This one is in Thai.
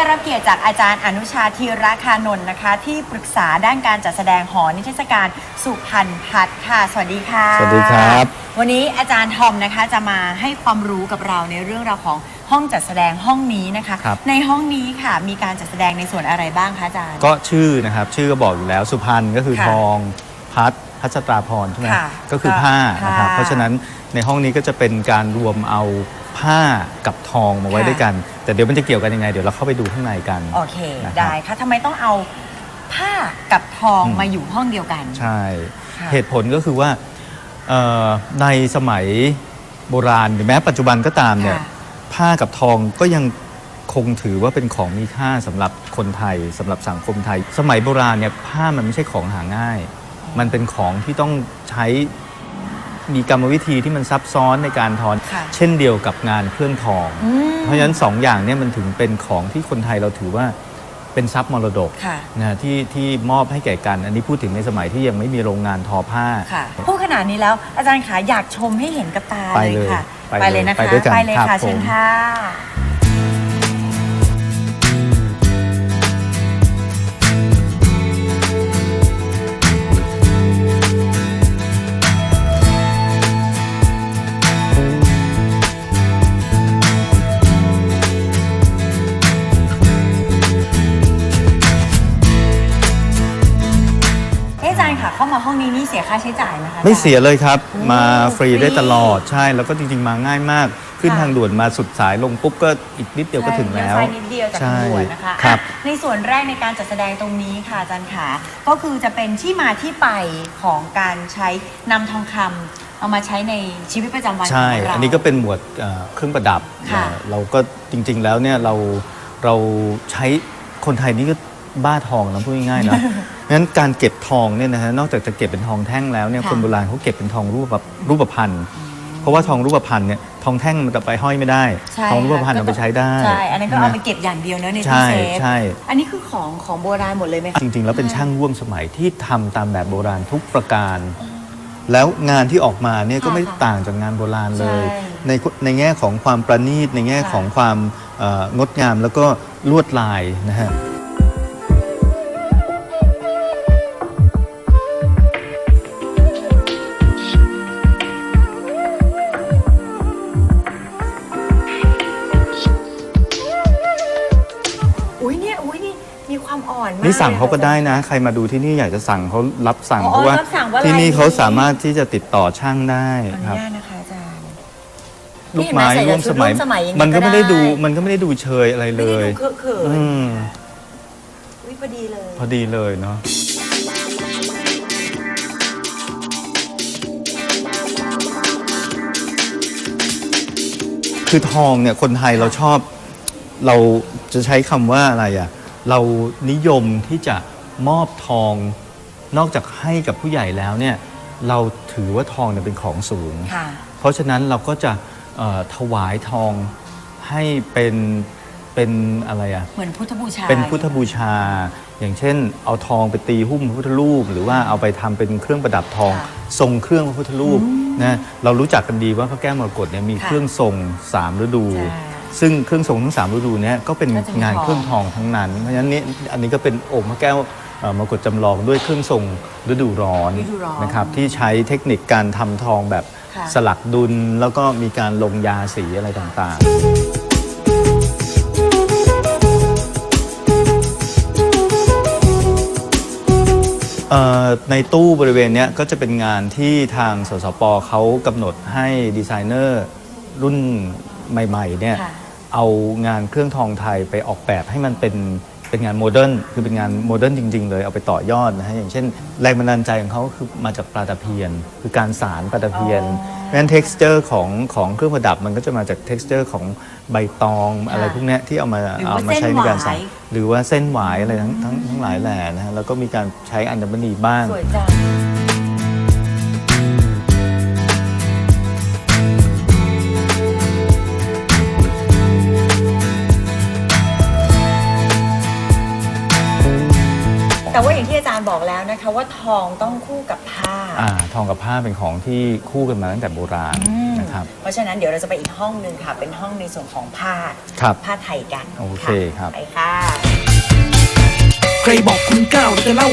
นุ้ยได้รับเกียรติจากอาจารย์อนุชาธีรคานนท์นะคะ ที่ปรึกษาด้านการจัดแสดงหอนิทรรศการสุพรรณพัฒน์ค่ะ สวัสดีค่ะ สวัสดีครับ วันนี้อาจารย์ทอมนะคะจะมาให้ความรู้กับเราในเรื่องราวของห้องจัดแสดงห้องนี้นะคะ ครับ ในห้องนี้ค่ะมีการจัดแสดงในส่วนอะไรบ้างคะอาจารย์ ก็ชื่อนะครับ ชื่อก็บอกอยู่แล้วสุพรรณก็คือค่ะทองพัดพัชตราพรใช่ไหมค่ะก็คือผ้านะครับผ้าเพราะฉะนั้นในห้องนี้ก็จะเป็นการรวมเอา ผ้ากับทองมาไว้ค่ะด้วยกัน แต่เดี๋ยวมันจะเกี่ยวกันยังไง เดี๋ยวเราเข้าไปดูข้างในกันโอเคนะครับได้ค่ะทำไมต้องเอาผ้ากับทองอืมมาอยู่ห้องเดียวกัน ใช่ค่ะเหตุผลก็คือว่าเอ่อในสมัยโบราณหรือแม้ปัจจุบันก็ตามเนี่ยค่ะผ้ากับทองก็ยังคงถือว่าเป็นของมีค่าสำหรับคนไทยสำหรับสังคมไทย สมัยโบราณเนี่ยผ้ามันไม่ใช่ของหาง่าย มันเป็นของที่ต้องใช้ มีกรรมวิธีที่มันซับซ้อนในการทอน ค่ะเช่นเดียวกับงานเครื่องทอง อืมเพราะฉะนั้นสองอย่างเนี่ยมันถึงเป็นของที่คนไทยเราถือว่าเป็นทรัพย์มรดกค่ะ นะที่ที่มอบให้แก่กัน อันนี้พูดถึงในสมัยที่ยังไม่มีโรงงานทอผ้า ค่ะพูดขนาดนี้แล้วอาจารย์ขาอยากชมให้เห็นกับตาไปเลยเลยค่ะ ไปเลยนะคะ ไปด้วยกันเลยครัค่ะบเชิญผมค่ะ เอ๊ะอาจารย์ค่ะเข้ามาห้องนี้นี่เสียค่าใช้จ่ายไหมคะ ไม่เสียเลยครับโอ้มาฟรีได้ฟรีตลอดใช่แล้วก็จริง ๆ มาง่ายมาก ขึ้นค่ะ ทางด่วนมาสุดสายลงปุ๊บก็อีกนิดเดียวก็ถึงแล้ว ใช่เลี้ยซ้ายนิดเดียวจากทางด่วนนะคะใช่ครับ อะในส่วนแรกในการจัดแสดงตรงนี้ค่ะอาจารย์ขาก็คือจะเป็นที่มาที่ไปของการใช้นำทองคำเอามาใช้ในชีวิตประจำวันใช่ของเรา อันนี้ก็เป็นหมวดเอ่อเครื่องประดับค่ะเอ่อเราก็จริงๆแล้วเนี่ยเราเราใช้คนไทยนี่ก็บ้าทองนะพูดง่ายๆเนาะ งั้นการเก็บทองเนี่ยนะฮะนอกจากจะเก็บเป็นทองแท่งแล้วเนี่ยค่ะ คนโบราณเขาเก็บเป็นทองรูปแบบรูปพรรณเพราะว่าทองรูปพรรณเนี่ยทองแท่งมันจะไปห้อยไม่ได้ ใช่ทองรูปพรรณค่ะเอาไปใช้ได้ใช่ อันนั้นก็เอาไปนะเก็บอย่างเดียวเนอะในใช่ตู้เซฟใช่ อันนี้คือของของโบราณหมดเลยไหมคะจริงๆ แล้วเป็นช่างร่วมสมัยที่ทำตามแบบโบราณทุกประการ แล้วงานที่ออกมาเนี่ยก็ค่ะไม่ค่ะต่างจากงานโบราณเลยใช่ในในแง่ของความประณีตในแง่ค่ะของความเอ่องดงามแล้วก็ลวดลายนะฮะ อ่อนมากนี่สั่งเขาก็ลยได้นะ ใครมาดูที่นี่อยากจะสั่งเขารับสั่งอ๋อเพราะว่ารับสั่งว่าที่นี่ลายนี้เขาสามารถที่จะติดต่อช่างได้ขออนุครับญาตนะคะอาจารย์ลูกไม้นี่เห็นไหมร่วมสมัยใส่ชุดร่วมสมัยอย่างนี้มันก็ไม่ได้ก็ได้ดูมันก็ไม่ได้ดูเชยอะไรไม่เลได้ยดูเคอะเขินอืมอุ้ยพอดีเลย พอดีเลยเนาะคือทองเนี่ยคนไทยเราชอบ เราจะใช้คำว่าอะไรอะ่ะ เรานิยมที่จะมอบทองนอกจากให้กับผู้ใหญ่แล้วเนี่ยเราถือว่าทองเนี่ยเป็นของสูง ค่ะ เพราะฉะนั้นเราก็จะเอ่อถวายทองให้เป็นเป็นอะไรอะเหมือนพุทธบูชา เป็นพุทธบูชา อย่างเช่น เอาทองไปตีหุ้มพระพุทธรูป หรือว่าเอาไปทำเป็นเครื่องประดับทอง ค่ะทรงเครื่องพระพุทธรูปนะเรารู้จักกันดีว่าพระแก้วมรกตเนี่ยมีค่ะเครื่องทรงสามฤดู ใช่ ซึ่งเครื่องทรงทั้งสามฤดูเนี้ก็เป็นก็จะมีงานทองเครื่องทองทั้งนั้น เพราะฉะนั้นนี่อันนี้ก็เป็นองค์พระแก้วเอ่อมรกตจำลองด้วยเครื่องทรงฤดูร้อนฤดูร้อนนะครับที่ใช้เทคนิคการทำทองแบบค่ะสลักดุลแล้วก็มีการลงยาสีอะไรต่างๆเอ่อในตู้บริเวณเนี้ยก็จะเป็นงานที่ทางสสปเขากำหนดให้ดีไซเนอร์รุ่นใหม่ๆเนี่ยค่ะ เอางานเครื่องทองไทยไปออกแบบให้มันเป็นเป็นงานโมเดิร์นคือเป็นงานโมเดิร์นจริง ๆ เลยเอาไปต่อยอดนะฮะอย่างเช่น แรงบันดาลใจของเขาคือมาจากปลาตะเพียน คือการสารปลาตะเพียนอ๋อเพราะฉะนั้น texture ของของเครื่องประดับมันก็จะมาจาก texture ของใบตองอะไรพวกเนี้ยที่เอามาหรือว่าเอามาใช้ในการสารเส้นหวาย หรือว่าเส้นหวายอะไรทั้งทั้งทั้งหลายแหล่นะฮะแล้วก็มีการใช้อัญมณีบ้าง สวยจัง แต่ว่าอย่างที่อาจารย์บอกแล้วนะคะ ว่าทองต้องคู่กับผ้า อ่าทองกับผ้าเป็นของที่คู่กันมาตั้งแต่โบราณอืมนะครับ เพราะฉะนั้นเดี๋ยวเราจะไปอีกห้องหนึ่งค่ะ เป็นห้องในส่วนของผ้าครับ ผ้าไทยกันโอเคครับไปค่ะ ใครบอกคุณก้าวเราจะเล่า